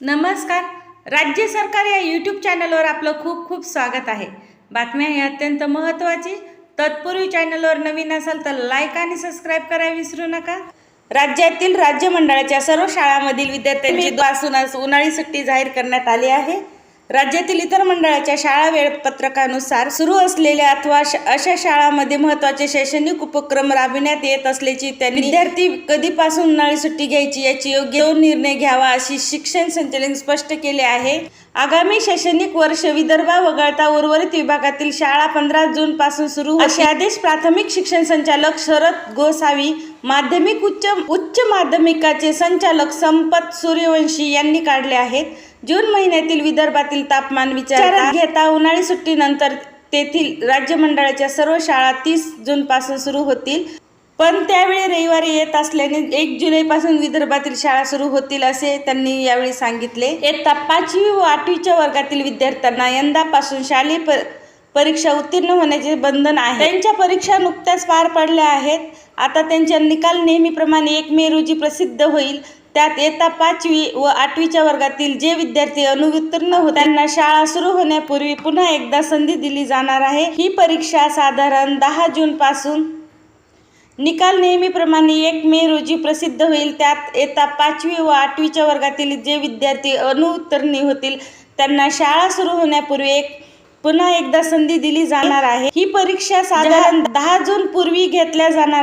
नमस्कार. राज्य सरकार या यूट्यूब चॅनलवर आपलं खूप खूप स्वागत आहे. बातम्या ही अत्यंत महत्त्वाची. तत्पूर्वी चॅनलवर नवीन असाल तर लाईक आणि सबस्क्राईब करायला विसरू नका. राज्यातील राज्य मंडळाच्या सर्व शाळांमधील विद्यार्थ्यांची उन्हाळी सुट्टी जाहीर करण्यात आली आहे. राज्यातील इतर मंडळाच्या शाळा वेळपत्रकानुसार सुरू असलेल्या अथवा अशा शाळांमध्ये महत्त्वाचे शैक्षणिक उपक्रम राबविण्यात येत असल्याची त्यांनी विद्यार्थी कधीपासून उन्हाळी सुट्टी घ्यायची याची योग्य निर्णय घ्यावा अशी शिक्षण संचालन स्पष्ट केले आहे. आगामी शैक्षणिक वर्ष विदर्भा वगळता उर्वरित विभागातील शाळा पंधरा जून पासून सुरू असे आदेश प्राथमिक शिक्षण संचालक शरद गोसावी माध्यमिक उच्च उच्च माध्यमिकाचे संचालक संपत सूर्यवंशी यांनी काढले आहेत. जून महिन्यातील विदर्भातील तापमान विचारात घेता उन्हाळी सुट्टीनंतर तेथील राज्य मंडळाच्या सर्व शाळा तीस जून पासून सुरू होतील. पण त्यावेळी रविवारी येत असल्याने एक जुलैपासून विदर्भातील शाळा सुरू होतील असे त्यांनी यावेळी सांगितले. इयत्ता पाचवी व आठवीच्या वर्गातील विद्यार्थ्यांना यंदापासून शालेय प परीक्षा उत्तीर्ण होण्याचे बंधन आहे. त्यांच्या परीक्षा नुकत्याच पार पडल्या आहेत. आता त्यांचा निकाल नेहमीप्रमाणे एक मे रोजी प्रसिद्ध होईल. त्यात इयत्ता पाचवी व आठवीच्या वर्गातील जे विद्यार्थी अनुत्तीर्ण होतात त्यांना शाळा सुरू होण्यापूर्वी पुन्हा एकदा संधी दिली जाणार आहे. ही परीक्षा साधारण दहा जून पासून. निकाल नेहमीप्रमाणे एक मे रोजी प्रसिद्ध होईल. त्यात इयत्ता पाचवी व आठवीच्या वर्गातील जे विद्यार्थी अनुत्तीर्ण होतील त्यांना शाळा सुरू होण्यापूर्वी एक पुन्हा एकदा संधी दिली जाणार आहे. ही परीक्षा साधारण दहा जून पूर्वी घेतल्या जाणार